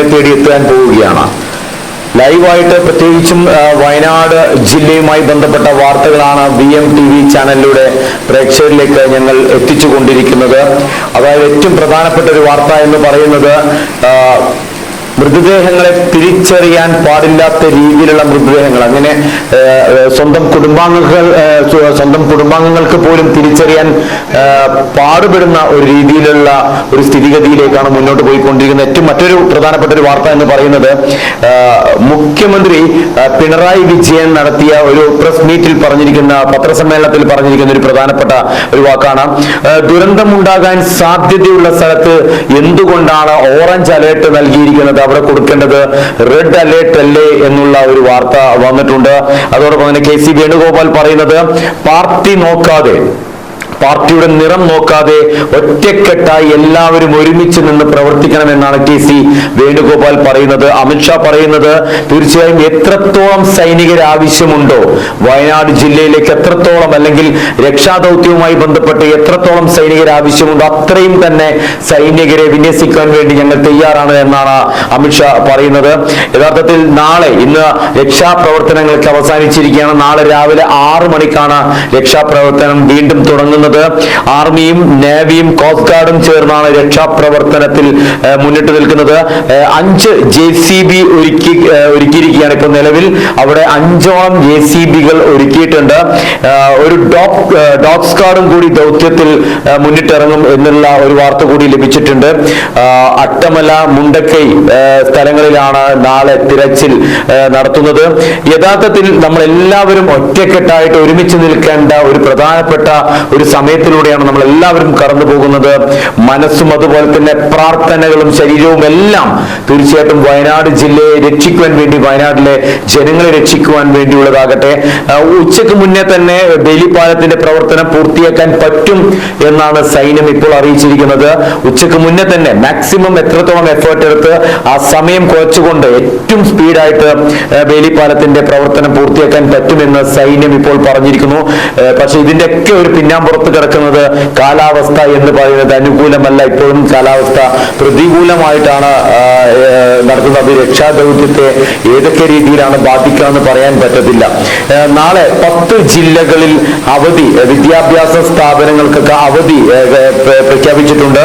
ജനങ്ങളെ തേടി എത്താൻ പോവുകയാണ്. ലൈവായിട്ട് പ്രത്യേകിച്ചും വയനാട് ജില്ലയുമായി ബന്ധപ്പെട്ട വാർത്തകളാണ് വി എം ടി വി ചാനലിലൂടെ പ്രേക്ഷകരിലേക്ക് ഞങ്ങൾ എത്തിച്ചു കൊണ്ടിരിക്കുന്നത് അതായത് ഏറ്റവും പ്രധാനപ്പെട്ട ഒരു വാർത്ത എന്ന് പറയുന്നത് മൃതദേഹങ്ങളെ തിരിച്ചറിയാൻ പാടില്ലാത്ത രീതിയിലുള്ള മൃതദേഹങ്ങൾ. അങ്ങനെ സ്വന്തം കുടുംബാംഗങ്ങൾ സ്വന്തം കുടുംബാംഗങ്ങൾക്ക് പോലും തിരിച്ചറിയാൻ പാടുപെടുന്ന ഒരു രീതിയിലുള്ള ഒരു സ്ഥിതിഗതിയിലേക്കാണ് മുന്നോട്ട് പോയിക്കൊണ്ടിരിക്കുന്നത്. ഏറ്റവും മറ്റൊരു പ്രധാനപ്പെട്ട ഒരു വാർത്ത എന്ന് പറയുന്നത് മുഖ്യമന്ത്രി പിണറായി വിജയൻ നടത്തിയ ഒരു പ്രസ് മീറ്റിൽ പറഞ്ഞിരിക്കുന്ന പത്രസമ്മേളനത്തിൽ പറഞ്ഞിരിക്കുന്ന ഒരു പ്രധാനപ്പെട്ട ഒരു വാക്കാണ്. ദുരന്തമുണ്ടാകാൻ സാധ്യതയുള്ള സ്ഥലത്ത് എന്തുകൊണ്ടാണ് ഓറഞ്ച് അലേർട്ട് നൽകിയിരിക്കുന്നത്? അവിടെ കൊടുക്കേണ്ടത് റെഡ് അലേർട്ട് അല്ലേ എന്നുള്ള ഒരു വാർത്ത വന്നിട്ടുണ്ട്. അതോടൊപ്പം തന്നെ കെ സി വേണുഗോപാൽ പറയുന്നത് പാർട്ടി നോക്കാതെ പാർട്ടിയുടെ നിറം നോക്കാതെ ഒറ്റക്കെട്ടായി എല്ലാവരും ഒരുമിച്ച് നിന്ന് പ്രവർത്തിക്കണമെന്നാണ് കെ സി വേണുഗോപാൽ പറയുന്നത്. അമിത്ഷാ പറയുന്നത് തീർച്ചയായും എത്രത്തോളം സൈനികർ ആവശ്യമുണ്ടോ വയനാട് ജില്ലയിലേക്ക് എത്രത്തോളം അല്ലെങ്കിൽ രക്ഷാദൗത്യവുമായി ബന്ധപ്പെട്ട് എത്രത്തോളം സൈനികർ ആവശ്യമുണ്ടോ അത്രയും തന്നെ സൈനികരെ വിന്യസിക്കാൻ വേണ്ടി ഞങ്ങൾ തയ്യാറാണ് എന്നാണ് അമിത്ഷാ പറയുന്നത്. യഥാർത്ഥത്തിൽ നാളെ ഇന്ന് രക്ഷാപ്രവർത്തനങ്ങൾക്ക് അവസാനിച്ചിരിക്കുകയാണ്. നാളെ രാവിലെ ആറ് മണിക്കാണ് രക്ഷാപ്രവർത്തനം വീണ്ടും തുടങ്ങുന്നത്. ആർമിയും നേവിയും കോസ്റ്റ് ഗാർഡും ചേർന്നാണ് രക്ഷാപ്രവർത്തനത്തിൽ മുന്നിട്ട് നിൽക്കുന്നത്. അഞ്ച് ജെ സി ബി ഒരുക്കി ഒരുക്കിയിരിക്കുകയാണ് ഇപ്പോൾ നിലവിൽ. അവിടെ അഞ്ചോളം ജെ സി ബികൾ ഒരുക്കിയിട്ടുണ്ട്. ഒരു ഡോക് ഡോക് സ്ക്വാഡും കൂടി ദൗത്യത്തിൽ മുന്നിട്ടിറങ്ങും എന്നുള്ള ഒരു വാർത്ത കൂടി ലഭിച്ചിട്ടുണ്ട്. അട്ടമല മുണ്ടക്കൈ സ്ഥലങ്ങളിലാണ് നാളെ തിരച്ചിൽ നടത്തുന്നത്. യഥാർത്ഥത്തിൽ നമ്മൾ എല്ലാവരും ഒറ്റക്കെട്ടായിട്ട് ഒരുമിച്ച് നിൽക്കേണ്ട ഒരു പ്രധാനപ്പെട്ട ഒരു സമയത്തിലൂടെയാണ് നമ്മൾ എല്ലാവരും കടന്നു പോകുന്നത്. മനസ്സും അതുപോലെ തന്നെ പ്രാർത്ഥനകളും ശരീരവും എല്ലാം തീർച്ചയായിട്ടും വയനാട് ജില്ലയെ രക്ഷിക്കുവാൻ വേണ്ടി വയനാട്ടിലെ ജനങ്ങളെ രക്ഷിക്കുവാൻ വേണ്ടിയുള്ളതാകട്ടെ. ഉച്ചയ്ക്ക് മുന്നേ തന്നെ ബലിപാലത്തിന്റെ പ്രവർത്തനം പൂർത്തിയാക്കാൻ പറ്റും എന്നാണ് സൈന്യം ഇപ്പോൾ അറിയിച്ചിരിക്കുന്നത്. ഉച്ചയ്ക്ക് മുന്നേ തന്നെ മാക്സിമം എത്രത്തോളം എഫേർട്ട് എടുത്ത് ആ സമയം കുറച്ചുകൊണ്ട് ഏറ്റവും സ്പീഡായിട്ട് ബേലിപ്പാലത്തിന്റെ പ്രവർത്തനം പൂർത്തിയാക്കാൻ പറ്റുമെന്ന് സൈന്യം ഇപ്പോൾ പറഞ്ഞിരിക്കുന്നു. പക്ഷെ ഇതിന്റെയൊക്കെ ഒരു പിന്നാമ്പുറത്ത് കിടക്കുന്നത് കാലാവസ്ഥ എന്ന് പറയുന്നത് അനുകൂലമല്ല. ഇപ്പോഴും കാലാവസ്ഥ പ്രതികൂലമായിട്ടാണ് ആഹ്, അത് നടത്തുന്നത് രക്ഷാദൗത്യത്തെ ഏതൊക്കെ രീതിയിലാണ് ബാധിക്കുക എന്ന് പറയാൻ പറ്റത്തില്ല. നാളെ പത്ത് ജില്ലകളിൽ അവധി വിദ്യാഭ്യാസ സ്ഥാപനങ്ങൾക്കൊക്കെ അവധി പ്രഖ്യാപിച്ചിട്ടുണ്ട്.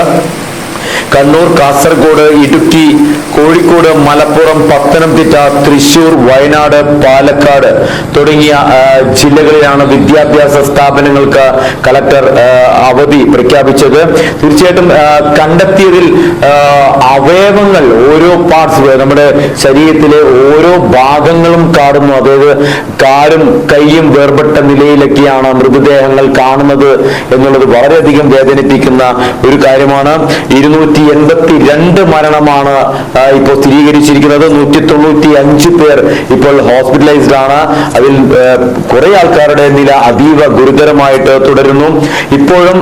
കണ്ണൂർ കാസർഗോഡ് ഇടുക്കി കോഴിക്കോട് മലപ്പുറം പത്തനംതിട്ട തൃശൂർ വയനാട് പാലക്കാട് തുടങ്ങിയ ജില്ലകളിലാണ് വിദ്യാഭ്യാസ സ്ഥാപനങ്ങൾക്ക് കളക്ടർ അവധി പ്രഖ്യാപിച്ചത്. തീർച്ചയായിട്ടും കണ്ടെത്തിയതിൽ അവയവങ്ങൾ ഓരോ പാർട്സ് നമ്മുടെ ശരീരത്തിലെ ഓരോ ഭാഗങ്ങളും കാണുന്നു. അതായത് കാലും കൈയും വേർപെട്ട നിലയിലൊക്കെയാണ് മൃതദേഹങ്ങൾ കാണുന്നത് എന്നുള്ളത് വളരെയധികം വേദനിപ്പിക്കുന്ന ഒരു കാര്യമാണ്. ഇരുന്നൂറ്റി എൺപത്തി രണ്ട് മരണമാണ് ഇപ്പോൾ സ്ഥിരീകരിച്ചിരിക്കുന്നത്. നൂറ്റി തൊണ്ണൂറ്റി അഞ്ച് പേർ ഇപ്പോൾ ഹോസ്പിറ്റലൈസ്ഡ് ആണ്. അതിൽ കുറെ ആൾക്കാരുടെ നില അതീവ ഗുരുതരമായിട്ട് തുടരുന്നു. ഇപ്പോഴും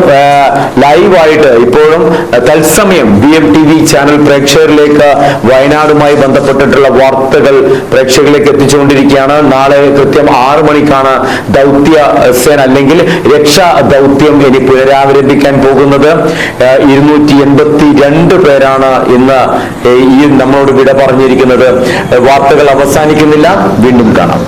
ലൈവായിട്ട് ഇപ്പോഴും തത്സമയം B M T V channel പ്രേക്ഷകരിലേക്ക് വയനാടുമായി ബന്ധപ്പെട്ടിട്ടുള്ള വാർത്തകൾ പ്രേക്ഷകരിലേക്ക് എത്തിച്ചുകൊണ്ടിരിക്കുകയാണ്. നാളെ കൃത്യം ആറ് മണിക്കാണ് ദൗത്യ സേന അല്ലെങ്കിൽ രക്ഷാ ദൗത്യം ഇനി പുനരാവരംഭിക്കാൻ പോകുന്നത്. ഇരുന്നൂറ്റി എൺപത്തി രണ്ട് പേരാണ് ഇന്ന് ഈ നമ്മളോട് വിട പറഞ്ഞിരിക്കുന്നത്. വാർത്തകൾ അവസാനിക്കുന്നില്ല. വീണ്ടും കാണാം.